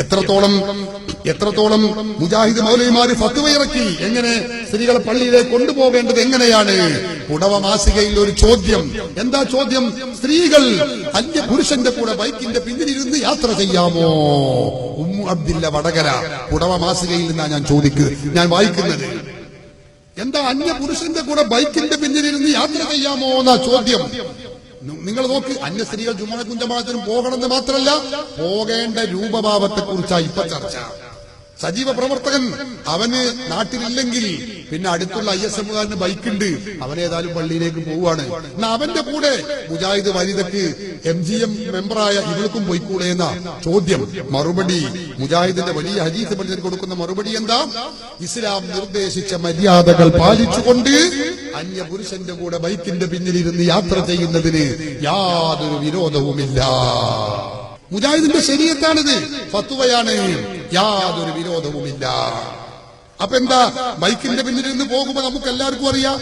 എത്രത്തോളം എത്രത്തോളം മുജാഹിദ് മൗലവിമാര് ഫത്വയിറക്കി എങ്ങനെ സ്ത്രീകളെ പള്ളിയിലേക്ക് കൊണ്ടുപോകേണ്ടത് എങ്ങനെയാണ്? പുടവ മാസികയിൽ ഒരു ചോദ്യം. എന്താ ചോദ്യം? സ്ത്രീകൾ അന്യ പുരുഷന്റെ കൂടെ ബൈക്കിന്റെ പിന്നിലിരുന്ന് യാത്ര ചെയ്യാമോ? ഉമ്മു അബ്ദില്ല വടകര പുടവ മാസികയിൽ നിന്നാ ഞാൻ ചോദിക്ക് ഞാൻ വായിക്കുന്നത്. എന്താ അന്യ പുരുഷന്റെ കൂടെ ബൈക്കിന്റെ പിന്നിലിരുന്ന് യാത്ര ചെയ്യാമോ എന്നാ ചോദ്യം? നിങ്ങൾ നോക്ക് അന്യ സ്ത്രീകൾ ജുമാക്കും ജമാഅത്തിനും പോകണമെന്ന് മാത്രമല്ല പോകേണ്ട രൂപഭാവത്തെ കുറിച്ചാണ് ഇപ്പൊ ചർച്ച. സജീവ പ്രവർത്തകൻ അവന് നാട്ടിലില്ലെങ്കിൽ പിന്നെ അടുത്തുള്ള ഐ എസ് എമ്മുകാരന് ബൈക്കുണ്ട്. അവനേതായാലും പള്ളിയിലേക്ക് പോവുകയാണ്. എന്നാ അവന്റെ കൂടെ മുജാഹിദ് വനിതക്ക് എം ജി എം മെമ്പറായ ഇവൾക്കും പോയിക്കൂടെ എന്ന ചോദ്യം. മറുപടി മുജാഹിദിന്റെ വലിയ ഹജീസ് പണ്ഡിതൻ കൊടുക്കുന്ന മറുപടി എന്താ? ഇസ്ലാം നിർദ്ദേശിച്ച മര്യാദകൾ പാലിച്ചുകൊണ്ട് അന്യ പുരുഷന്റെ കൂടെ ബൈക്കിന്റെ പിന്നിലിരുന്ന് യാത്ര ചെയ്യുന്നതിന് യാതൊരു വിരോധവുമില്ല. മുജാഹിദിന്റെ ശരീരത്താണിത്. ഫത്തുവയാണ്. യാതൊരു വിരോധവുമില്ല. അപ്പൊ എന്താ? ബൈക്കിന്റെ പിന്നിൽ നിന്ന് പോകുമ്പോ നമുക്ക് എല്ലാവർക്കും അറിയാം.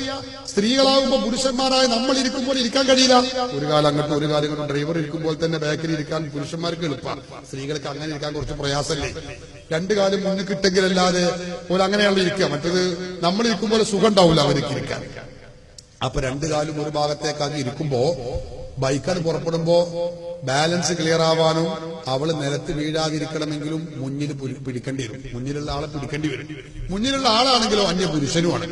സ്ത്രീകളാകുമ്പോ പുരുഷന്മാരായ നമ്മൾ ഇരിക്കുമ്പോൾ ഇരിക്കാൻ കഴിയില്ല. ഒരു കാലം അങ്ങോട്ട് ഒരു കാലം ഇങ്ങോട്ട് ഡ്രൈവർ ഇരിക്കുമ്പോൾ തന്നെ ബാക്കിൽ ഇരിക്കാൻ പുരുഷന്മാർക്ക് എളുപ്പമാണ് സ്ത്രീകൾക്ക് അങ്ങനെ ഇരിക്കാൻ കുറച്ച് പ്രയാസമല്ലേ രണ്ടു കാലം മുന്നിൽ കിട്ടെങ്കിലല്ലാതെ പോലെ അങ്ങനെയാണല്ലോ ഇരിക്കുക. മറ്റത് നമ്മൾ ഇരിക്കുമ്പോൾ സുഖം ഉണ്ടാവില്ല അവർക്ക് ഇരിക്കാൻ. അപ്പൊ രണ്ടു കാലും ഒരു ഭാഗത്തേക്കാക്കി ഇരിക്കുമ്പോ ബൈക്കാണ് പുറപ്പെടുമ്പോ ബാലൻസ് ക്ലിയർ ആവാനും അവൾ നിലത്ത് വീഴാതിരിക്കണമെങ്കിലും മുന്നിൽ പിടിക്കേണ്ടി വരും. മുന്നിലുള്ള ആളെ പിടിക്കേണ്ടി വരും. മുന്നിലുള്ള ആളാണെങ്കിലോ അന്യ പുരുഷനുമാണ്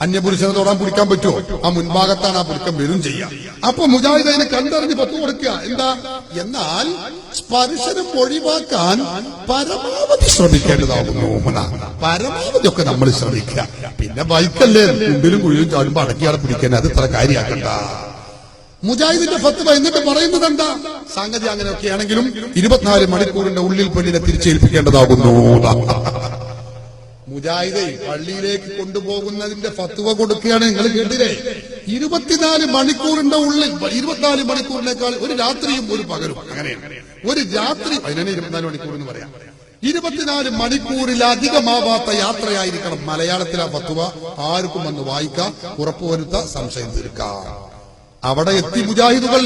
അന്യപുരുഷനെ തൊടാൻ പിടിക്കാൻ പറ്റുമോ? ആ മുൻഭാഗത്താണ് ആ പിടിക്കം വരും ചെയ്യാം. അപ്പൊ മുജാഹിദിനെ കണ്ടറിഞ്ഞ് പത്ത് കൊടുക്കുക. എന്താ? എന്നാൽ സ്പർശനം ഒഴിവാക്കാൻ പരമാവധി ശ്രമിക്കേണ്ടതാകുന്നു. പരമാവധി ഒക്കെ നമ്മൾ ശ്രമിക്കുക. പിന്നെ ബൈക്കല്ലേ? മുമ്പിലും കുഴിയും ചാടുമ്പോ അടക്കിയാളെ പിടിക്കാൻ അത് ഇത്ര കാര്യമാക്കണ്ട. മുജാഹിദിന്റെ ഫത്വ എന്നിട്ട് പറയുന്നത് എന്താ? സംഗതി അങ്ങനെയൊക്കെ ആണെങ്കിലും ഇരുപത്തിനാല് മണിക്കൂറിന്റെ ഉള്ളിൽ പെണ്ണിനെ തിരിച്ചേൽപ്പിക്കേണ്ടതാകുന്നു. മുജാഹിദെ പള്ളിയിലേക്ക് കൊണ്ടുപോകുന്നതിന്റെ ഫത്വ കൊടുക്കുകയാണ് നിങ്ങൾ കേട്ടില്ലേ? ഇരുപത്തിനാല് മണിക്കൂറിന്റെ ഉള്ളിൽ ഇരുപത്തിനാല് മണിക്കൂറിനേക്കാൾ ഒരു രാത്രിയും ഒരു പകലും അങ്ങനെയാണ്. ഒരു രാത്രി അതിനെ ഇരുപത്തിനാല് മണിക്കൂർ എന്ന് പറയാം. ഇരുപത്തിനാല് മണിക്കൂറിലധികമാവാത്ത യാത്രയായിരിക്കണം മലയാളത്തിലെ ഫത്വ. ആർക്കും വന്ന് വായിക്കാം ഉറപ്പുവരുത്ത സംശയം തീർക്കാം. അവിടെ എത്തി മുജാഹിദുകൾ